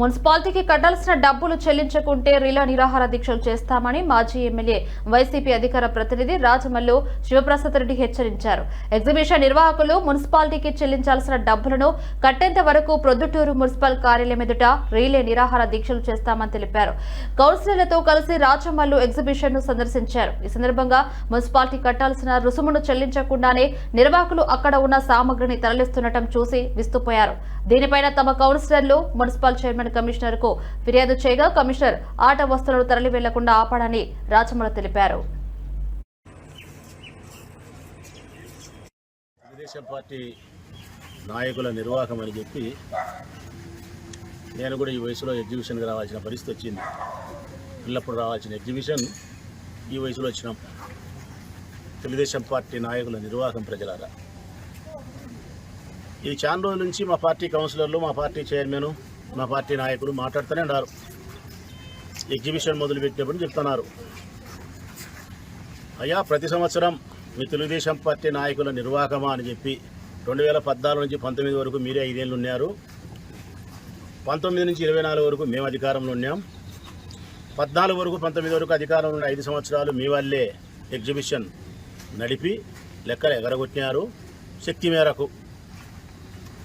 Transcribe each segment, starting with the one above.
మున్సిపాలిటీకి కట్టాల్సిన డబ్బులు చెల్లించకుంటే రిలా నిరాహార దీక్షలు చేస్తామని మాజీ ఎమ్మెల్యే వైసీపీ అధికార ప్రతినిధి రాజమల్లు శివప్రసాద్ రెడ్డి హెచ్చరించారు. ఎగ్జిబిషన్ నిర్వాహకులు మున్సిపాలిటీకి చెల్లించాల్సిన డబ్బులను కట్టేంత వరకు ప్రొద్దుటూరు మున్సిపల్ కార్యాలయం ఎదుట రీలే నిరాహార దీక్షలు చేస్తామని తెలిపారు. కౌన్సిలర్లతో కలిసి రాజమల్లు ఎగ్జిబిషన్ను సందర్శించారు. ఈ సందర్భంగా మున్సిపాలిటీ కట్టాల్సిన రుసుమును చెల్లించకుండానే నిర్వాహకులు అక్కడ ఉన్న సామగ్రిని తరలిస్తుండటం చూసి విస్తుపోయారు. దీనిపైన తమ కౌన్సిలర్లు మున్సిపల్ చైర్మన్ కమిషనర్కు ఫిర్యాదు చేయగా కమిషనర్ ఆట వస్తువులను తరలి వెళ్ళకుండా ఆపాడని రాచమల తెలిపారు. తెలుగుదేశం పార్టీ నాయకుల నిర్వాహకం అని చెప్పి నేను కూడా ఈ వయసులో ఎగ్జిబిషన్కి రావాల్సిన పరిస్థితి వచ్చింది. పిల్లప్పుడు రావాల్సిన ఎగ్జిబిషన్ ఈ వయసులో వచ్చినాం. తెలుగుదేశం పార్టీ నాయకుల నిర్వాహకం ప్రజలారా. ఈ చాలా రోజుల నుంచి మా పార్టీ కౌన్సిలర్లు మా పార్టీ చైర్మన్ మా పార్టీ నాయకులు మాట్లాడుతూనే ఉన్నారు. ఎగ్జిబిషన్ మొదలుపెట్టినప్పుడు చెప్తున్నారు. అయ్యా ప్రతి సంవత్సరం మీ తెలుగుదేశం పార్టీ నాయకుల నిర్వాహకమా అని చెప్పి రెండు వేల పద్నాలుగు నుంచి పంతొమ్మిది వరకు మీరే ఐదేళ్ళు ఉన్నారు. పంతొమ్మిది నుంచి ఇరవై నాలుగు వరకు మేము అధికారంలో ఉన్నాం. పద్నాలుగు వరకు పంతొమ్మిది వరకు అధికారంలో ఉన్న ఐదు సంవత్సరాలు మీ వాళ్ళే ఎగ్జిబిషన్ నడిపి లెక్కలు ఎగరగొట్టినారు. శక్తి మేరకు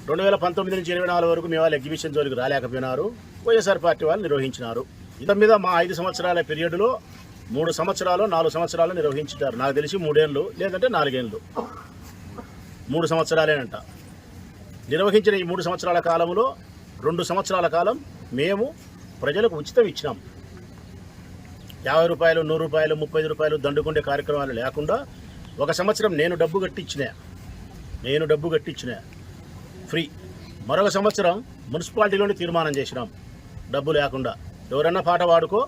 రెండు వేల పంతొమ్మిది నుంచి ఇరవై నాలుగు వరకు మీ వాళ్ళు ఎగ్జిబిషన్ జోలికి రాలేకపోయినారు. వైఎస్ఆర్ పార్టీ వాళ్ళు నిర్వహించినారు. ఇంత మీద మా ఐదు సంవత్సరాల పీరియడ్లో మూడు సంవత్సరాలు నాలుగు సంవత్సరాలు నిర్వహించారు నాకు తెలిసి మూడేళ్ళు లేదంటే నాలుగేళ్ళు. మూడు సంవత్సరాలేనంట. నిర్వహించిన ఈ మూడు సంవత్సరాల కాలంలో రెండు సంవత్సరాల కాలం మేము ప్రజలకు ఉచితం ఇచ్చినాం. యాభై రూపాయలు నూరు రూపాయలు ముప్పై రూపాయలు దండుకుండే కార్యక్రమాలు లేకుండా ఒక సంవత్సరం నేను డబ్బు కట్టించిన నేను డబ్బు కట్టించిన ఫ్రీ. మరొక సంవత్సరం మున్సిపాలిటీలోనే తీర్మానం చేసినాం. డబ్బు లేకుండా. ఎవరన్నా పాట పాడుకో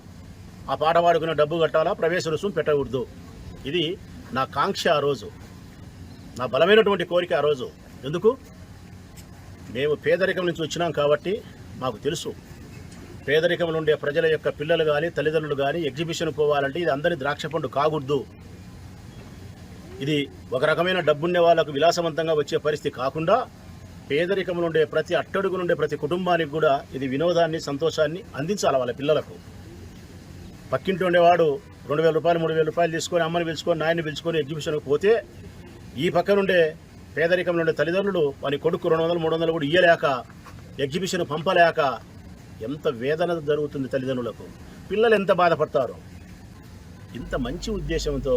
ఆ పాట పాడుకునే డబ్బు కట్టాలా ప్రవేశ రుసుము పెట్టకూడదు. ఇది నా కాంక్ష ఆ రోజు. నా బలమైనటువంటి కోరిక ఆ రోజు. ఎందుకు? మేము పేదరికం నుంచి వచ్చినాం కాబట్టి మాకు తెలుసు. పేదరికంలో ఉండే ప్రజల యొక్క పిల్లలు కానీ తల్లిదండ్రులు కానీ ఎగ్జిబిషన్ పోవాలంటే ఇది అందరి ద్రాక్ష పండు కాకూడదు. ఇది ఒక రకమైన డబ్బున్నే వాళ్ళకు విలాసవంతంగా వచ్చే పరిస్థితి కాకుండా పేదరికంలో ఉండే ప్రతి అట్టడుగు నుండే ప్రతి కుటుంబానికి కూడా ఇది వినోదాన్ని సంతోషాన్ని అందించాలి వాళ్ళ పిల్లలకు? పక్కింటి ఉండేవాడు రెండు వేల రూపాయలు మూడు వేల రూపాయలు తీసుకొని అమ్మని పిలుచుకొని నాయన్ని పిలుచుకొని ఎగ్జిబిషన్కి పోతే ఈ పక్క నుండే పేదరికంలో ఉండే తల్లిదండ్రులు వాని కొడుకు రెండు వందలు మూడు వందలు కూడా ఇయ్యలేక ఎగ్జిబిషన్ పంపలేక ఎంత వేదన జరుగుతుంది తల్లిదండ్రులకు? పిల్లలు ఎంత బాధపడతారు? ఇంత మంచి ఉద్దేశంతో